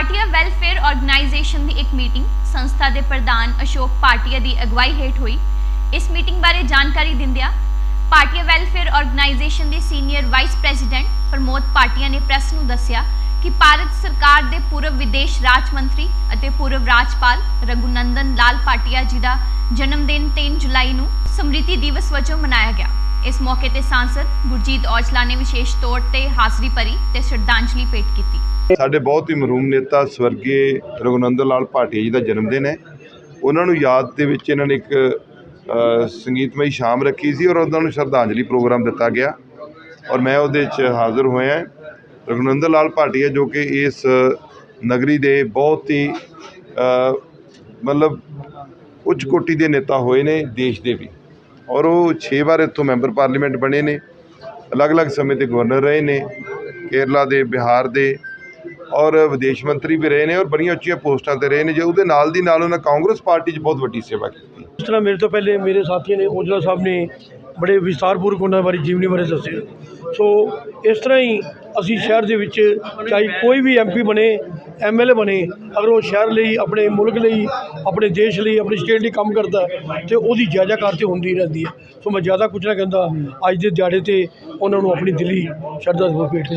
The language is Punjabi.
ਪਾਰਟੀਆ ਵੈਲਫੇਅਰ ਆਰਗੇਨਾਈਜੇਸ਼ਨ ਦੀ ਇੱਕ ਮੀਟਿੰਗ ਸੰਸਥਾ ਦੇ ਪ੍ਰਧਾਨ ਅਸ਼ੋਕ ਪਾਟਿਆ ਦੀ ਅਗਵਾਈ ਹੇਠ ਹੋਈ। ਇਸ ਮੀਟਿੰਗ ਬਾਰੇ ਜਾਣਕਾਰੀ ਦਿੰਦਿਆਂ ਪਾਰਟੀਆ ਵੈਲਫੇਅਰ ਆਰਗੇਨਾਈਜੇਸ਼ਨ ਦੇ senior vice president Pramod Patia ਨੇ ਪ੍ਰੈਸ ਨੂੰ ਦੱਸਿਆ ਕਿ ਭਾਰਤ ਸਰਕਾਰ ਦੇ ਪੂਰਵ ਵਿਦੇਸ਼ ਰਾਜ ਮੰਤਰੀ ਅਤੇ ਪੂਰਵ ਰਾਜਪਾਲ ਰਘੁਨੰਦਨ ਲਾਲ ਪਾਟੀਆ ਜੀ ਦਾ ਜਨਮ ਦਿਨ 3 ਜੁਲਾਈ ਨੂੰ ਸਮ੍ਰਿਤੀ ਦਿਵਸ ਵਜੋਂ ਮਨਾਇਆ ਗਿਆ। ਇਸ ਮੌਕੇ ਤੇ ਸਾਂਸਦ ਗੁਰਜੀਤ ਔਜਲਾ ਨੇ ਵਿਸ਼ੇਸ਼ ਤੌਰ ਤੇ ਹਾਜ਼ਰੀ ਭਰੀ ਤੇ ਸ਼ਰਧਾਂਜਲੀ ਭੇਟ ਕੀਤੀ। ਸਾਡੇ ਬਹੁਤ ਹੀ ਮਰਹੂਮ ਨੇਤਾ ਸਵਰਗੀ ਰਘੁਨੰਦਨ ਲਾਲ ਭਾਟੀਆ ਜੀ ਦਾ ਜਨਮ ਦਿਨ ਹੈ। ਉਹਨਾਂ ਨੂੰ ਯਾਦ ਦੇ ਵਿੱਚ ਇਹਨਾਂ ਨੇ ਇੱਕ ਸੰਗੀਤਮਈ ਸ਼ਾਮ ਰੱਖੀ ਸੀ ਔਰ ਉਹਨਾਂ ਨੂੰ ਸ਼ਰਧਾਂਜਲੀ ਪ੍ਰੋਗਰਾਮ ਦਿੱਤਾ ਗਿਆ ਔਰ ਮੈਂ ਉਹਦੇ 'ਚ ਹਾਜ਼ਰ ਹੋਇਆ ਰਘੁਨੰਦਨ ਲਾਲ ਭਾਟੀਆ ਜੋ ਕਿ ਇਸ ਨਗਰੀ ਦੇ ਬਹੁਤ ਹੀ ਮਤਲਬ ਉੱਚ ਕੋਟੀ ਦੇ ਨੇਤਾ ਹੋਏ ਨੇ ਦੇਸ਼ ਦੇ ਵੀ ਔਰ ਉਹ 6 ਵਾਰ ਇੱਥੋਂ ਮੈਂਬਰ ਪਾਰਲੀਮੈਂਟ ਬਣੇ ਨੇ। ਅਲੱਗ-ਅਲੱਗ ਸਮੇਂ ਤੇ ਗਵਰਨਰ ਰਹੇ ਨੇ। ਕੇਰਲਾ ਦੇ, ਬਿਹਾਰ ਦੇ ਔਰ ਵਿਦੇਸ਼ ਮੰਤਰੀ ਵੀ ਰਹੇ ਨੇ ਔਰ ਬੜੀਆਂ ਉੱਚੀਆਂ ਪੋਸਟਾਂ ਤੇ ਰਹੇ ਨੇ। ਜੇ ਉਹਦੇ ਨਾਲ ਦੀ ਨਾਲ ਉਹਨਾਂ ਕਾਂਗਰਸ ਪਾਰਟੀ 'ਚ ਬਹੁਤ ਵੱਡੀ ਸੇਵਾ ਕੀਤੀ। ਇਸ ਤਰ੍ਹਾਂ ਮੇਰੇ ਤੋਂ ਪਹਿਲੇ ਮੇਰੇ ਸਾਥੀਆਂ ਨੇ, ਔਜਲਾ ਸਾਹਿਬ ਨੇ ਬੜੇ ਵਿਸਤਾਰਪੂਰਵਕ ਉਹਨਾਂ ਬਾਰੇ ਜੀਵਨੀ ਬਾਰੇ ਦੱਸਿਆ ਸੋ ਇਸ ਤਰ੍ਹਾਂ ਹੀ ਅਸੀਂ ਸ਼ਹਿਰ ਦੇ ਵਿੱਚ ਚਾਹੇ ਕੋਈ ਵੀ ਐਮਪੀ ਬਣੇ ਐਮਐਲਏ ਬਣੇ, ਅਗਰ ਉਹ ਸ਼ਹਿਰ ਲਈ, ਆਪਣੇ ਮੁਲਕ ਲਈ, ਆਪਣੇ ਦੇਸ਼ ਲਈ, ਆਪਣੀ ਸਟੇਟ ਲਈ ਕੰਮ ਕਰਦਾ ਹੈ ਤੇ ਉਹਦੀ ਜਾਇਜ਼ਾਕਾਰ ਤੇ ਹੁੰਦੀ ਰਹਿੰਦੀ ਹੈ। ਸੋ ਮੈਂ ਜ਼ਿਆਦਾ ਕੁਝ ਨਾ ਕਹਿੰਦਾ, ਅੱਜ ਦੇ ਦਿਹਾੜੇ ਤੇ ਉਹਨਾਂ ਨੂੰ ਆਪਣੀ ਦਿੱਲੀ ਸ਼ਰਧਾ ਦੇ ਭੇਟ